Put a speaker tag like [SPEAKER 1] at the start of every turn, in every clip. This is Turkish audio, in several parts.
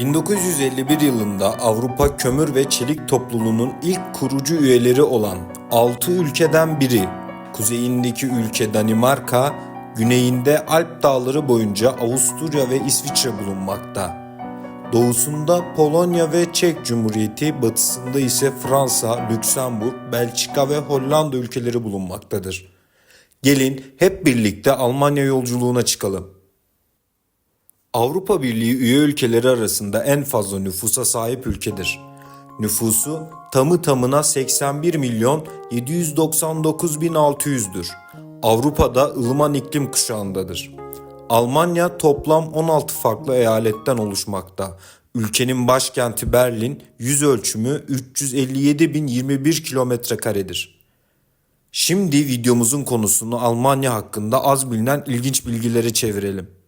[SPEAKER 1] 1951 yılında Avrupa Kömür ve Çelik Topluluğu'nun ilk kurucu üyeleri olan 6 ülkeden biri, kuzeyindeki ülke Danimarka, güneyinde Alp Dağları boyunca Avusturya ve İsviçre bulunmakta. Doğusunda Polonya ve Çek Cumhuriyeti, batısında ise Fransa, Lüksemburg, Belçika ve Hollanda ülkeleri bulunmaktadır. Gelin hep birlikte Almanya yolculuğuna çıkalım. Avrupa Birliği üye ülkeleri arasında en fazla nüfusa sahip ülkedir. Nüfusu tamı tamına 81 milyon 799 bin 600'dür. Avrupa'da ılıman iklim kuşağındadır. Almanya toplam 16 farklı eyaletten oluşmakta. Ülkenin başkenti Berlin, yüz ölçümü 357.021 kilometre karedir. Şimdi videomuzun konusunu Almanya hakkında az bilinen ilginç bilgilere çevirelim.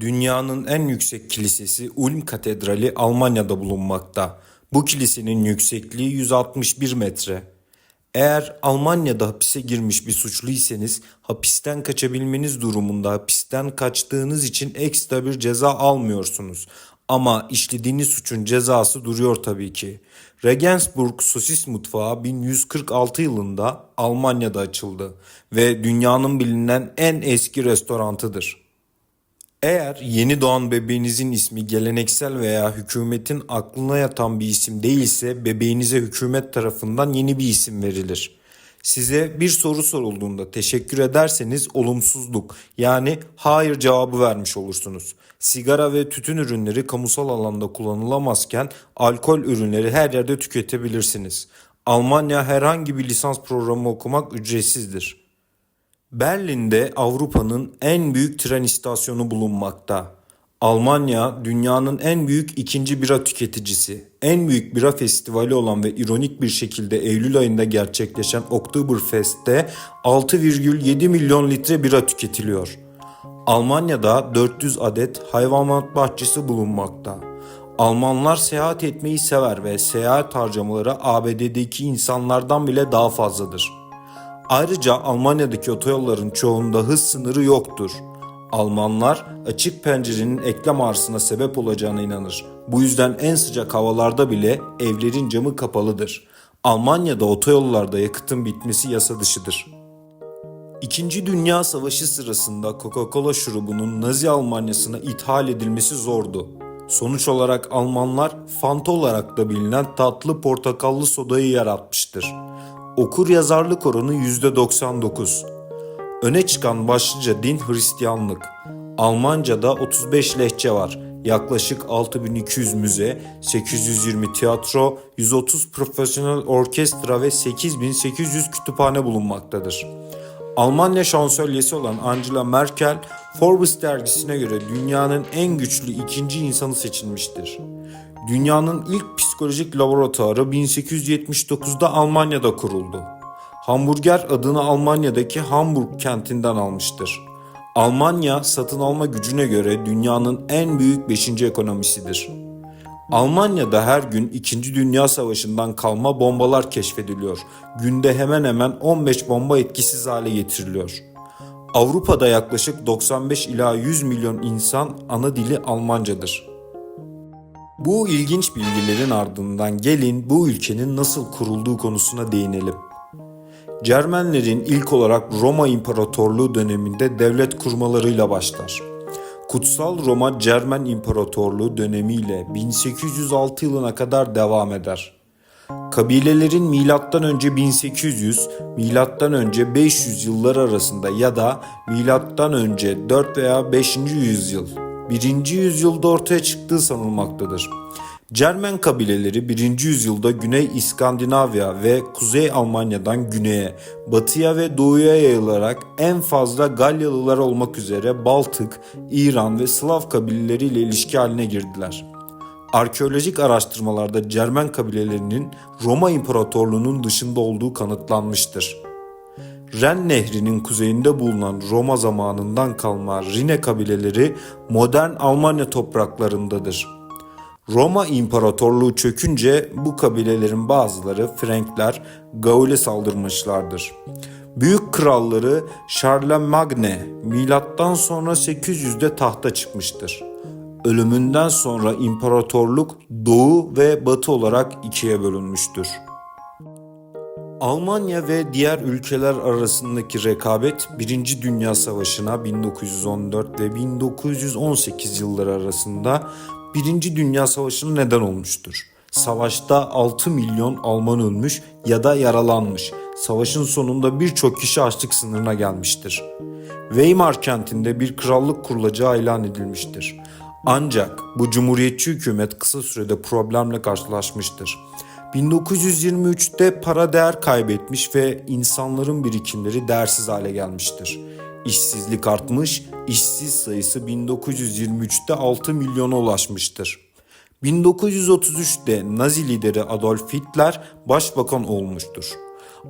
[SPEAKER 1] Dünyanın en yüksek kilisesi Ulm Katedrali Almanya'da bulunmakta. Bu kilisenin yüksekliği 161 metre. Eğer Almanya'da hapise girmiş bir suçluysanız hapisten kaçabilmeniz durumunda hapisten kaçtığınız için ekstra bir ceza almıyorsunuz. Ama işlediğiniz suçun cezası duruyor tabii ki. Regensburg Sosis Mutfağı 1146 yılında Almanya'da açıldı ve dünyanın bilinen en eski restorantıdır. Eğer yeni doğan bebeğinizin ismi geleneksel veya hükümetin aklına yatan bir isim değilse bebeğinize hükümet tarafından yeni bir isim verilir. Size bir soru sorulduğunda teşekkür ederseniz olumsuzluk yani hayır cevabı vermiş olursunuz. Sigara ve tütün ürünleri kamusal alanda kullanılamazken alkol ürünleri her yerde tüketebilirsiniz. Almanya herhangi bir lisans programı okumak ücretsizdir. Berlin'de Avrupa'nın en büyük tren istasyonu bulunmakta. Almanya dünyanın en büyük ikinci bira tüketicisi. En büyük bira festivali olan ve ironik bir şekilde Eylül ayında gerçekleşen Oktoberfest'te 6,7 milyon litre bira tüketiliyor. Almanya'da 400 adet hayvanat bahçesi bulunmakta. Almanlar seyahat etmeyi sever ve seyahat harcamaları ABD'deki insanlardan bile daha fazladır. Ayrıca Almanya'daki otoyolların çoğunda hız sınırı yoktur. Almanlar açık pencerenin eklem ağrısına sebep olacağına inanır. Bu yüzden en sıcak havalarda bile evlerin camı kapalıdır. Almanya'da otoyollarda yakıtın bitmesi yasa dışıdır. İkinci Dünya Savaşı sırasında Coca-Cola şurubunun Nazi Almanyasına ithal edilmesi zordu. Sonuç olarak Almanlar Fanta olarak da bilinen tatlı portakallı sodayı yaratmıştır. Okur yazarlık oranı %99. Öne çıkan başlıca din Hristiyanlık. Almanca'da 35 lehçe var. Yaklaşık 6200 müze, 820 tiyatro, 130 profesyonel orkestra ve 8800 kütüphane bulunmaktadır. Almanya şansölyesi olan Angela Merkel, Forbes dergisine göre dünyanın en güçlü ikinci insanı seçilmiştir. Dünyanın ilk psikolojik laboratuvarı 1879'da Almanya'da kuruldu. Hamburger adını Almanya'daki Hamburg kentinden almıştır. Almanya satın alma gücüne göre dünyanın en büyük 5. ekonomisidir. Almanya'da her gün 2. Dünya Savaşı'ndan kalma bombalar keşfediliyor. Günde hemen hemen 15 bomba etkisiz hale getiriliyor. Avrupa'da yaklaşık 95 ila 100 milyon insan ana dili Almancadır. Bu ilginç bilgilerin ardından gelin bu ülkenin nasıl kurulduğu konusuna değinelim. Cermenlerin ilk olarak Roma İmparatorluğu döneminde devlet kurmalarıyla başlar. Kutsal Roma Cermen İmparatorluğu dönemiyle 1806 yılına kadar devam eder. Kabilelerin milattan önce 1800, milattan önce 500 yıllar arasında ya da milattan önce 4 veya 5. yüzyıl 1. yüzyılda ortaya çıktığı sanılmaktadır. Cermen kabileleri 1. yüzyılda Güney İskandinavya ve Kuzey Almanya'dan güneye, batıya ve doğuya yayılarak en fazla Galyalılar olmak üzere Baltık, İran ve Slav kabileleriyle ilişki haline girdiler. Arkeolojik araştırmalarda Cermen kabilelerinin Roma İmparatorluğu'nun dışında olduğu kanıtlanmıştır. Ren Nehri'nin kuzeyinde bulunan Roma zamanından kalma Rine kabileleri modern Almanya topraklarındadır. Roma İmparatorluğu çökünce bu kabilelerin bazıları Frankler Gaul'e saldırmışlardır. Büyük kralları Charlemagne milattan sonra 800'de tahta çıkmıştır. Ölümünden sonra imparatorluk doğu ve batı olarak ikiye bölünmüştür. Almanya ve diğer ülkeler arasındaki rekabet 1. Dünya Savaşı'na 1914 ve 1918 yılları arasında 1. Dünya Savaşı'na neden olmuştur. Savaşta 6 milyon Alman ölmüş ya da yaralanmış. Savaşın sonunda birçok kişi açlık sınırına gelmiştir. Weimar kentinde bir krallık kurulacağı ilan edilmiştir. Ancak bu cumhuriyetçi hükümet kısa sürede problemle karşılaşmıştır. 1923'te para değer kaybetmiş ve insanların birikimleri değersiz hale gelmiştir. İşsizlik artmış, işsiz sayısı 1923'te 6 milyona ulaşmıştır. 1933'te Nazi lideri Adolf Hitler başbakan olmuştur.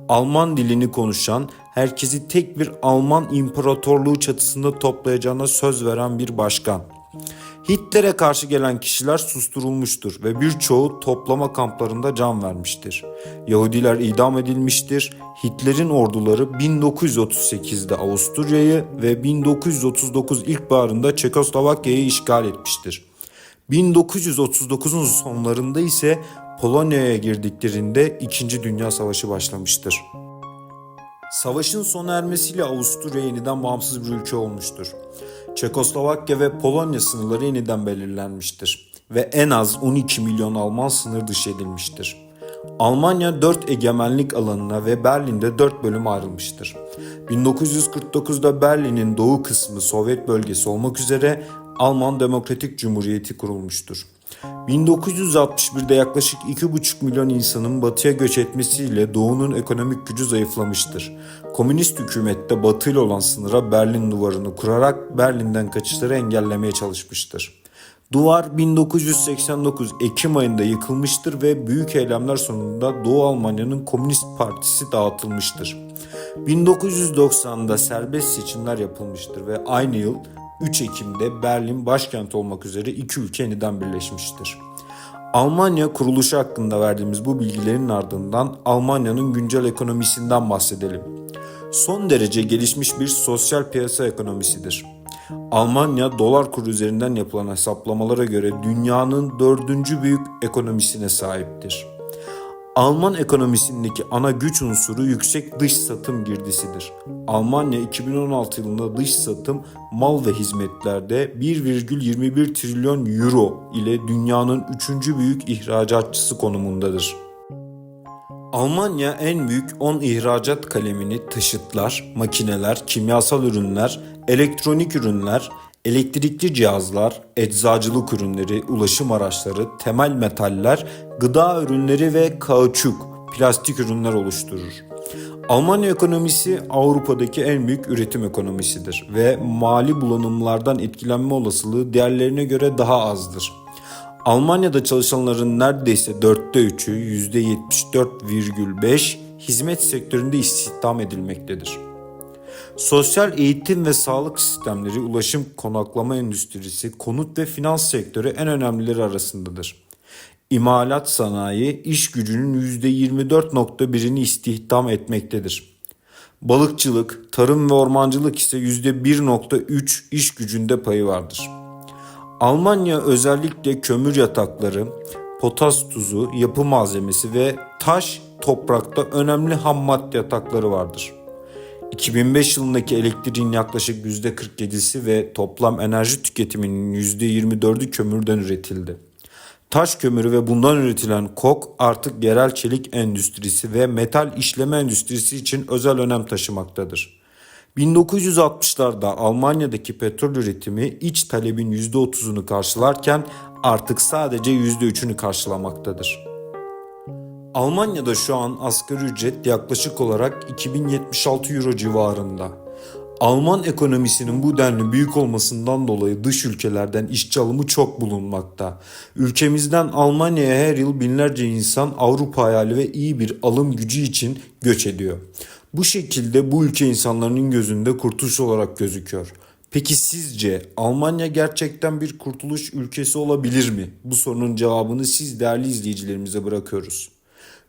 [SPEAKER 1] Alman dilini konuşan, herkesi tek bir Alman imparatorluğu çatısında toplayacağına söz veren bir başkan. Hitler'e karşı gelen kişiler susturulmuştur ve birçoğu toplama kamplarında can vermiştir. Yahudiler idam edilmiştir. Hitler'in orduları 1938'de Avusturya'yı ve 1939 ilkbaharında Çekoslovakya'yı işgal etmiştir. 1939'un sonlarında ise Polonya'ya girdiklerinde 2. Dünya Savaşı başlamıştır. Savaşın sona ermesiyle Avusturya yeniden bağımsız bir ülke olmuştur. Çekoslovakya ve Polonya sınırları yeniden belirlenmiştir ve en az 12 milyon Alman sınır dışı edilmiştir. Almanya 4 egemenlik alanına ve Berlin'de 4 bölüm ayrılmıştır. 1949'da Berlin'in doğu kısmı Sovyet bölgesi olmak üzere Alman Demokratik Cumhuriyeti kurulmuştur. 1961'de yaklaşık 2,5 milyon insanın batıya göç etmesiyle doğunun ekonomik gücü zayıflamıştır. Komünist hükümet de batı ile olan sınıra Berlin duvarını kurarak Berlin'den kaçışları engellemeye çalışmıştır. Duvar 1989 Ekim ayında yıkılmıştır ve büyük eylemler sonunda Doğu Almanya'nın Komünist Partisi dağıtılmıştır. 1990'da serbest seçimler yapılmıştır ve aynı yıl 3 Ekim'de Berlin başkent olmak üzere iki ülke yeniden birleşmiştir. Almanya kuruluşu hakkında verdiğimiz bu bilgilerin ardından Almanya'nın güncel ekonomisinden bahsedelim. Son derece gelişmiş bir sosyal piyasa ekonomisidir. Almanya dolar kuru üzerinden yapılan hesaplamalara göre dünyanın dördüncü büyük ekonomisine sahiptir. Alman ekonomisindeki ana güç unsuru yüksek dış satım girdisidir. Almanya 2016 yılında dış satım mal ve hizmetlerde 1,21 trilyon euro ile dünyanın 3. büyük ihracatçısı konumundadır. Almanya en büyük 10 ihracat kalemini taşıtlar, makineler, kimyasal ürünler, elektronik ürünler, elektrikli cihazlar, eczacılık ürünleri, ulaşım araçları, temel metaller, gıda ürünleri ve kauçuk, plastik ürünler oluşturur. Almanya ekonomisi Avrupa'daki en büyük üretim ekonomisidir ve mali bulanımlardan etkilenme olasılığı diğerlerine göre daha azdır. Almanya'da çalışanların neredeyse dörtte üçü %74,5 hizmet sektöründe istihdam edilmektedir. Sosyal eğitim ve sağlık sistemleri, ulaşım, konaklama endüstrisi, konut ve finans sektörü en önemlileri arasındadır. İmalat sanayi iş gücünün %24.1'ini istihdam etmektedir. Balıkçılık, tarım ve ormancılık ise %1.3 iş gücünde payı vardır. Almanya özellikle kömür yatakları, potas tuzu, yapı malzemesi ve taş toprakta önemli ham madde yatakları vardır. 2005 yılındaki elektriğin yaklaşık %47'si ve toplam enerji tüketiminin %24'ü kömürden üretildi. Taş kömürü ve bundan üretilen kok artık yerel çelik endüstrisi ve metal işleme endüstrisi için özel önem taşımaktadır. 1960'larda Almanya'daki petrol üretimi iç talebin %30'unu karşılarken artık sadece %3'ünü karşılamaktadır. Almanya'da şu an asgari ücret yaklaşık olarak 2076 euro civarında. Alman ekonomisinin bu denli büyük olmasından dolayı dış ülkelerden işçi alımı çok bulunmakta. Ülkemizden Almanya'ya her yıl binlerce insan Avrupa hayali ve iyi bir alım gücü için göç ediyor. Bu şekilde bu ülke insanların gözünde kurtuluş olarak gözüküyor. Peki sizce Almanya gerçekten bir kurtuluş ülkesi olabilir mi? Bu sorunun cevabını siz değerli izleyicilerimize bırakıyoruz.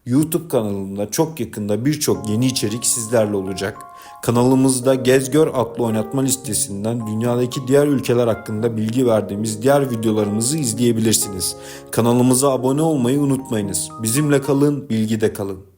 [SPEAKER 1] YouTube kanalında çok yakında birçok yeni içerik sizlerle olacak. Kanalımızda Gez Gör adlı oynatma listesinden dünyadaki diğer ülkeler hakkında bilgi verdiğimiz diğer videolarımızı izleyebilirsiniz. Kanalımıza abone olmayı unutmayınız. Bizimle kalın, bilgide kalın.